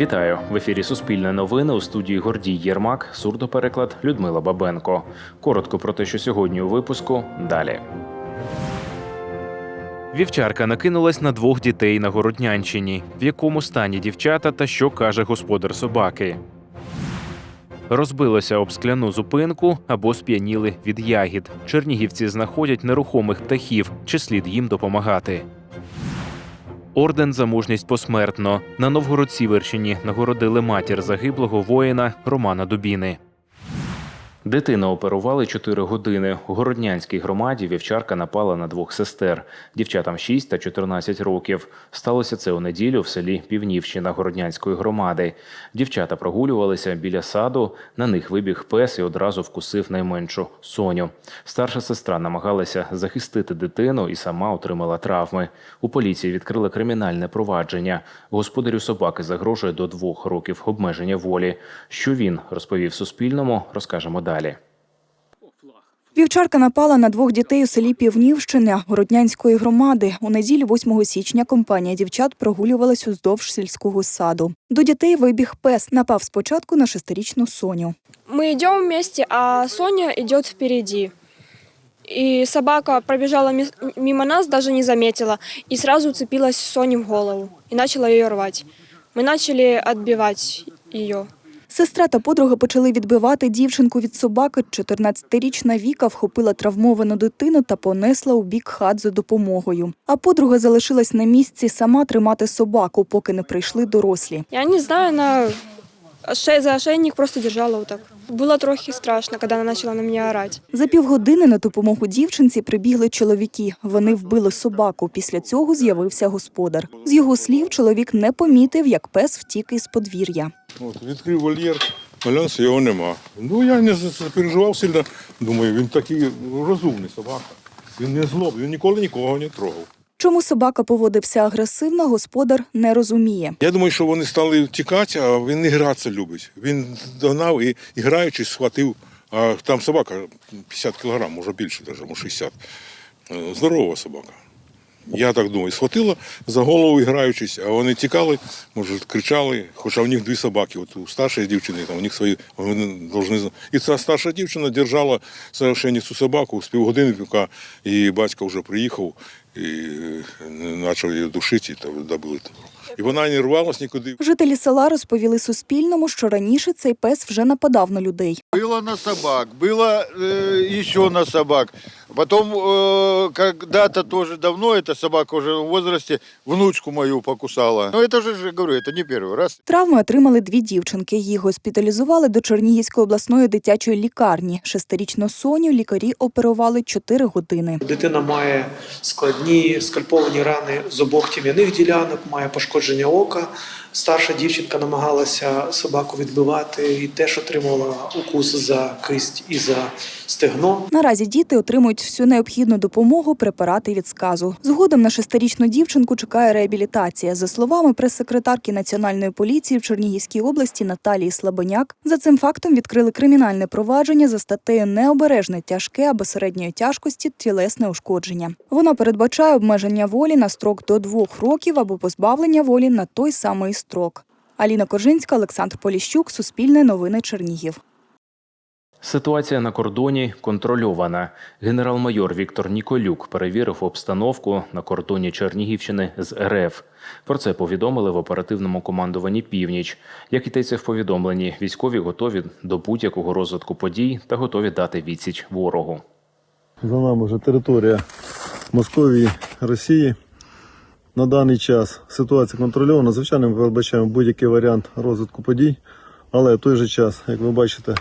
Вітаю в ефірі Суспільне новини у студії Гордій Єрмак, сурдопереклад Людмила Бабенко. Коротко про те, що сьогодні у випуску. Далі. Вівчарка накинулась на двох дітей на Городнянщині. В якому стані дівчата та що каже господар собаки. Розбилося об скляну зупинку або сп'яніли від ягід. Чернігівці знаходять нерухомих птахів, чи слід їм допомагати. Орден за мужність посмертно на Новгород-Сіверщині нагородили матір загиблого воїна Романа Дубіни. Дитину оперували 4 години. У Городнянській громаді вівчарка напала на двох сестер. Дівчатам 6 та 14 років. Сталося це у неділю в селі Півнівщина Городнянської громади. Дівчата прогулювалися біля саду. На них вибіг пес і одразу вкусив найменшу Соню. Старша сестра намагалася захистити дитину і сама отримала травми. У поліції відкрили кримінальне провадження. Господарю собаки загрожує до двох років обмеження волі. Що він розповів Суспільному, розкажемо далі. Вівчарка напала на двох дітей у селі Півнівщина Городнянської громади. У неділю 8 січня компанія дівчат прогулювалась уздовж сільського саду. До дітей вибіг пес. Напав спочатку на шестирічну Соню. Мы идем вместе, а Соня идет впереди. И собака пробежала ми- мимо нас, даже не заметила, и сразу уцепилась Соне в голову и начала ее рвать. Мы начали отбивать ее. Сестра та подруга почали відбивати дівчинку від собаки. 14-річна Віка вхопила травмовану дитину та понесла у бік хат за допомогою. А подруга залишилась на місці сама тримати собаку, поки не прийшли дорослі. Я не знаю, она ошей- за ошейник просто держала вот так. Было трохи страшно, когда она начала на меня орать. За півгодини на допомогу дівчинці прибігли чоловіки. Вони вбили собаку. Після цього з'явився господар. З його слів, чоловік не помітив, як пес втік із подвір'я. От, відкрив вольєр, глянувся, його нема. Ну я не переживав сильно. Думаю, він такий розумний собака. Він не злобний, він ніколи нікого не трогав. Чому собака поводився агресивно, господар не розуміє. Я думаю, що вони стали втікати, а він не гратися любить. Він догнав і, і граючись, схватив. А там собака 50 кілограм, може більше, навіть, може 60. Е, Здорова собака. Я так думаю, схватила за голову граючись, а вони тікали, може, кричали, хоча в них дві собаки. От у старшої дівчини, там у них свої, вони должны... І ця старша дівчина держала совершенно цю собаку з півгодини, поки її батько вже приїхав і начал ее душить, и та добили І вона не рвалась нікуди. Жителі села розповіли Суспільному, що раніше цей пес вже нападав на людей. Было на собак, было э, еще на собак. Потом э, когда-то тоже давно эта собака уже в возрасте внучку мою покусала. Но это же, же, говорю, это не первый раз. Травми отримали дві дівчинки. Їх госпіталізували до Чернігівської обласної дитячої лікарні. Шестирічну Соню лікарі оперували чотири години. Дитина має складні скальповані рани з обох тім'яних ділянок, має пошкодження ока. Старша дівчинка намагалася собаку відбивати і теж отримала укус за кисть і за стегно. Наразі діти отримують всю необхідну допомогу, препарати від сказу. Згодом на шестирічну дівчинку чекає реабілітація. За словами прес-секретарки Національної поліції в Чернігівській області Наталії Слабоняк, за цим фактом відкрили кримінальне провадження за статтею необережне тяжке або середньої тяжкості тілесне ушкодження. Воно передбачає обмеження волі на строк до двох років або позбавлення волі на той самий строк. Аліна Коржинська, Олександр Поліщук, Суспільне новини Чернігів. Ситуація на кордоні контрольована. Генерал-майор Віктор Ніколюк перевірив обстановку на кордоні Чернігівщини з РФ. Про це повідомили в оперативному командуванні Північ. Як йдеться в повідомленні, військові готові до будь-якого розвитку подій та готові дати відсіч ворогу. За нами вже територія Московії, Росії. На даний час ситуація контрольована. Звичайно, ми передбачаємо будь-який варіант розвитку подій, але в той же час, як ви бачите,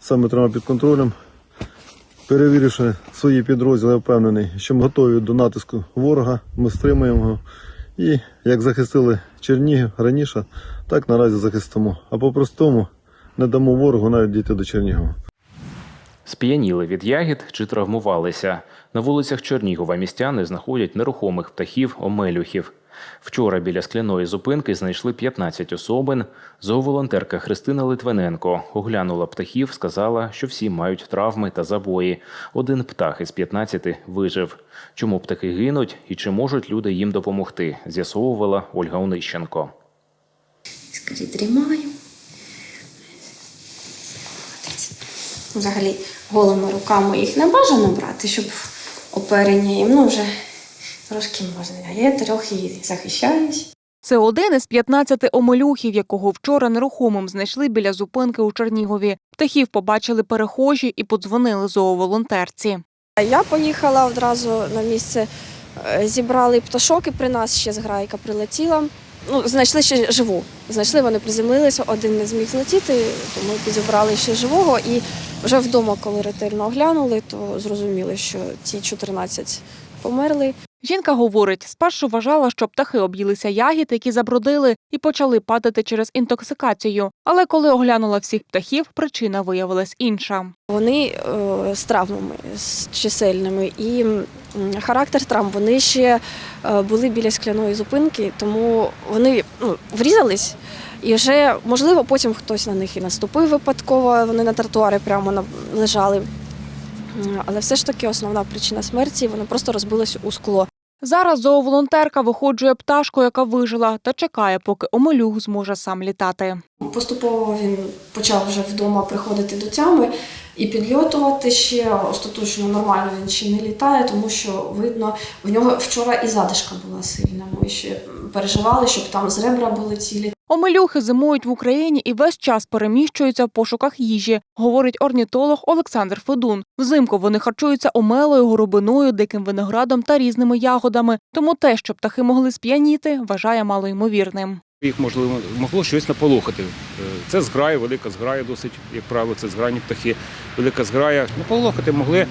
саме тримаємо під контролем. Перевіривши свої підрозділи, я впевнений, що ми готові до натиску ворога, ми стримуємо його. І як захистили Чернігів раніше, так наразі захистимо. А по-простому не дамо ворогу навіть дійти до Чернігова. Сп'яніли від ягід чи травмувалися. На вулицях Чернігова містяни знаходять нерухомих птахів омелюхів. Вчора біля скляної зупинки знайшли 15 особин. Зооволонтерка Христина Литвиненко оглянула птахів, сказала, що всі мають травми та забої. Один птах із 15 вижив. Чому птахи гинуть і чи можуть люди їм допомогти? З'ясовувала Ольга Онищенко. Притримаю. Взагалі голими руками їх не бажано брати, щоб оперення їм ну, вже трошки можна. А я трохи і захищаюсь. Це один із 15 омелюхів, якого вчора нерухомим знайшли біля зупинки у Чернігові. Птахів побачили перехожі і подзвонили зооволонтерці. Я поїхала одразу на місце, е, зібрали пташок, і при нас ще зграйка прилетіла. Ну, знайшли ще живу. Знайшли, вони приземлилися, один не зміг злетіти, тому підібрали ще живого. І вже вдома, коли ретельно оглянули, то зрозуміли, що ці 14 померли. Жінка говорить, спершу вважала, що птахи об'їлися ягід, які забродили, і почали падати через інтоксикацію. Але коли оглянула всіх птахів, причина виявилась інша. Вони е, з травмами з чисельними, і характер травм вони ще е, були біля скляної зупинки, тому вони ну, врізались. І вже можливо потім хтось на них і наступив випадково. Вони на тротуарі прямо лежали. Але все ж таки основна причина смерті вони просто розбились у скло. Зараз зооволонтерка виходжує пташку, яка вижила, та чекає, поки омелюх зможе сам літати. Поступово він почав вже вдома приходити до тями і підльотувати ще остаточно нормально він ще не літає, тому що видно, в нього вчора і задишка була сильна. Ми ще переживали, щоб там з ребра були цілі. Омелюхи зимують в Україні і весь час переміщуються в пошуках їжі, говорить орнітолог Олександр Федун. Взимку вони харчуються омелою, горобиною, диким виноградом та різними ягодами. Тому те, що птахи могли сп'яніти, вважає малоймовірним. Їх можливо могло щось наполохати. Е, Це зграя, велика зграя, досить, як правило, це зграйні птахи. Велика зграя. Наполохати могли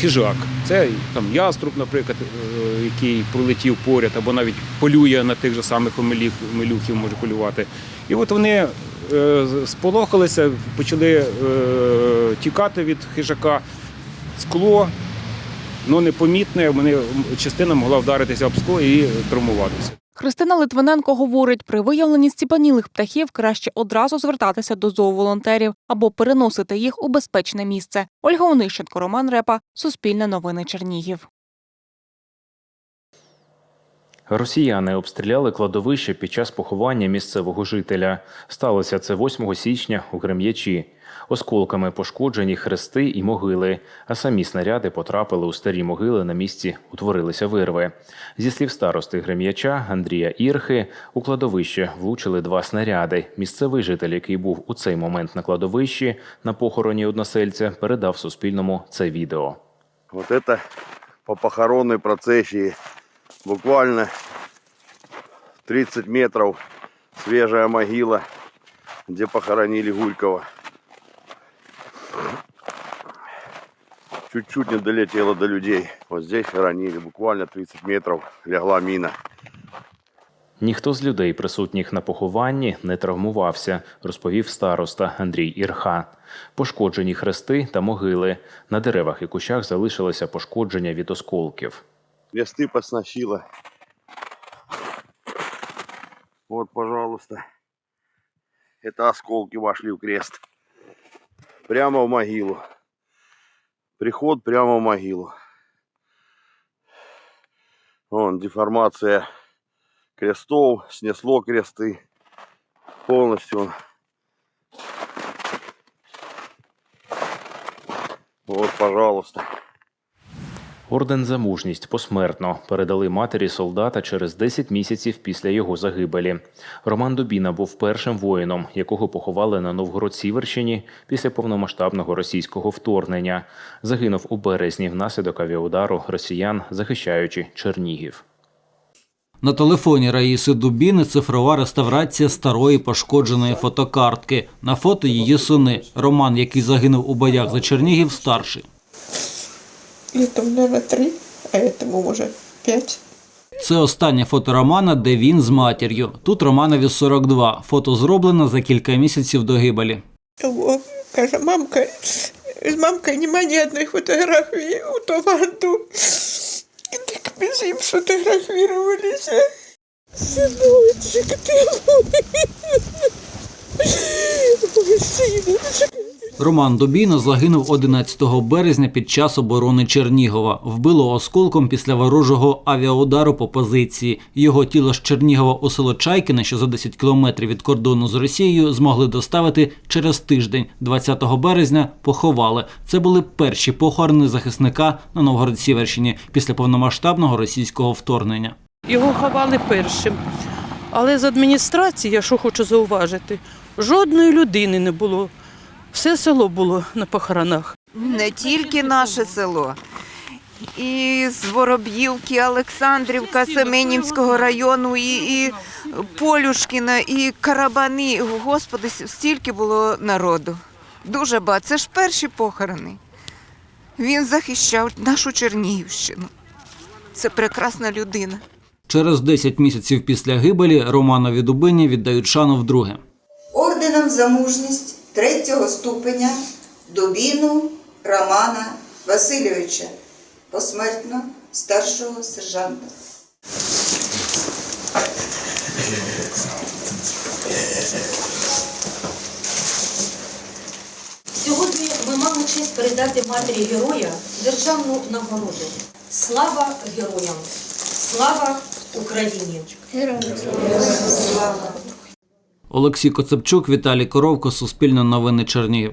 хижак. Це там яструб, наприклад, е, який пролетів поряд, або навіть полює на тих же самих омелюхів, може полювати. І от вони е, сполохалися, почали тікати від хижака. Скло, ну непомітне, вони частина могла вдаритися об скло і травмуватися. Христина Литвиненко говорить, при виявленні стіпанілих птахів краще одразу звертатися до зооволонтерів або переносити їх у безпечне місце. Ольга Онищенко, Роман Репа, Суспільне новини Чернігів. Росіяни обстріляли кладовище під час поховання місцевого жителя. Сталося це 8 січня у Грем'ячі. Осколками пошкоджені хрести і могили, а самі снаряди потрапили у старі могили. На місці утворилися вирви. Зі слів старости Грем'яча Андрія Ірхи, у кладовище влучили два снаряди. Місцевий житель, який був у цей момент на кладовищі на похороні односельця, передав Суспільному це відео. Вот это по похоронной процессии. Буквально 30 метров свежая могила, где похоронили Гулькова. Чуть-чуть не долетело до людей. Вот здесь хоронили, буквально 30 метров легла мина. Ніхто з людей, присутніх на похованні, не травмувався, розповів староста Андрій Ірха. Пошкоджені хрести та могили. На деревах і кущах залишилися пошкодження від осколків. Листы посносило. Вот, пожалуйста. Это осколки вошли в крест. Прямо в могилу. Приход прямо в могилу. Вон, деформация крестов, снесло кресты. Полностью. Вот, пожалуйста. Орден за мужність посмертно передали матері солдата через 10 місяців після його загибелі. Роман Дубіна був першим воїном, якого поховали на Новгород-Сіверщині після повномасштабного російського вторгнення. Загинув у березні внаслідок авіаудару росіян, захищаючи Чернігів. На телефоні Раїси Дубіни цифрова реставрація старої пошкодженої фотокартки. На фото її сини. Роман, який загинув у боях за Чернігів, старший. Этому, наверное, три, а этому, может, пять. Це останнє фото Романа, де він з матір'ю. Тут Романові 42. Фото зроблено за кілька місяців до гибелі. Вот, каже, мамка, з мамкою нема ні одної фотографії у Таванду. Так ми з ним сфотографувалися. Синочек ти мой. Ой, синочек. Роман Добіна загинув 11 березня під час оборони Чернігова. Вбило осколком після ворожого авіаудару по позиції. Його тіло з Чернігова у село Чайкине, що за 10 кілометрів від кордону з Росією, змогли доставити через тиждень. 20 березня поховали. Це були перші похорони захисника на Новгород-Сіверщині після повномасштабного російського вторгнення. Його ховали першим. Але з адміністрації, я що хочу зауважити, жодної людини не було. Все село було на похоронах. Не тільки наше село. І з Вороб'ївки, Олександрівка, Семенівського району, і, і Полюшкіна, і Карабани. Господи, стільки було народу. Дуже багато. Це ж перші похорони. Він захищав нашу Чернігівщину. Це прекрасна людина. Через 10 місяців після гибелі Романові Дубині віддають шану вдруге. Орденом за мужність третього ступеня Дубіну Романа Васильовича, посмертно старшого сержанта. Сьогодні ми мали честь передати матері героя державну нагороду. Слава героям! Слава Україні! Олексій Коцепчук, Віталій Коровко, Суспільне новини Чернігів.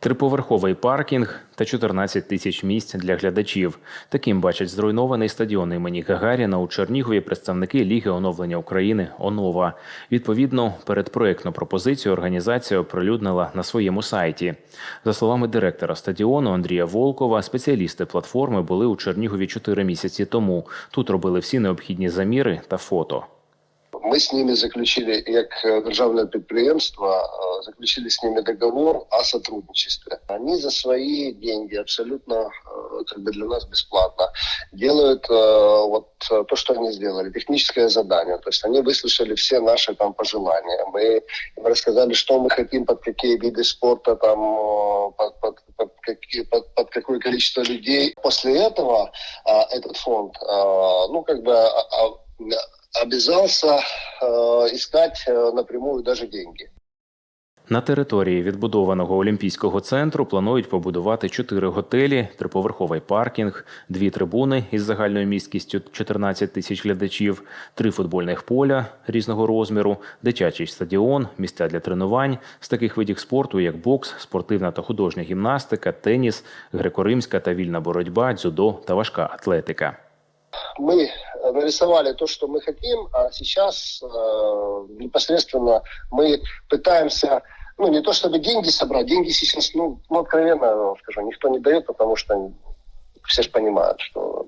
Триповерховий паркінг та 14 тисяч місць для глядачів. Таким бачать зруйнований стадіон імені Гагаріна у Чернігові представники Ліги оновлення України ОНОВА. Відповідно, передпроектну пропозицію організація оприлюднила на своєму сайті. За словами директора стадіону Андрія Волкова, спеціалісти платформи були у Чернігові 4 місяці тому. Тут робили всі необхідні заміри та фото. Ми з ними заключили, як е, державне підприємство, е, заключили з ними договор о сотрудничестве. Они за свои деньги абсолютно э, как бы для нас бесплатно делают э, вот э, то, что они сделали, техническое задание. То есть они выслушали все наши там пожелания. Мы им рассказали, что мы хотим, под какие виды спорта, там, э, под, под, под, какие, под, под какое количество людей. После этого э, этот фонд, э, ну, как бы а- а- обязался э, искать э, напрямую даже деньги. На території відбудованого Олімпійського центру планують побудувати чотири готелі, триповерховий паркінг, дві трибуни із загальною місткістю 14 тисяч глядачів, три футбольних поля різного розміру, дитячий стадіон, місця для тренувань з таких видів спорту, як бокс, спортивна та художня гімнастика, теніс, греко-римська та вільна боротьба, дзюдо та важка атлетика. Мы нарисовали то, что мы хотим, а сейчас э, непосредственно мы пытаемся, ну не то чтобы деньги собрать, деньги сейчас, ну, ну откровенно скажу, никто не дает, потому что все же понимают, что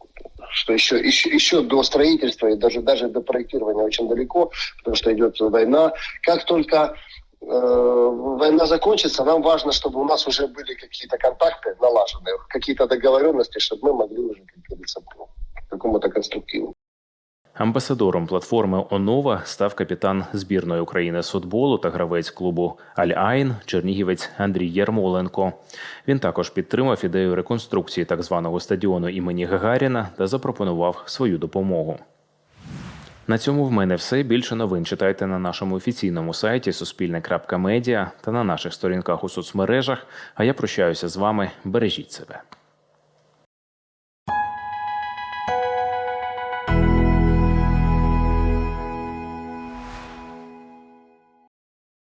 что еще, еще, еще до строительства и даже, даже до проектирования очень далеко, потому что идет война. Как только э, война закончится, нам важно, чтобы у нас уже были какие-то контакты налажены, какие-то договоренности, чтобы мы могли уже, как говорится, к какому-то конструктиву. Амбасадором платформи ОНОВА став капітан збірної України з футболу та гравець клубу Аль-Айн Чернігівець Андрій Ярмоленко. Він також підтримав ідею реконструкції так званого стадіону імені Гагаріна та запропонував свою допомогу. На цьому в мене все. Більше новин читайте на нашому офіційному сайті Суспільне.Медіа та на наших сторінках у соцмережах. А я прощаюся з вами. Бережіть себе.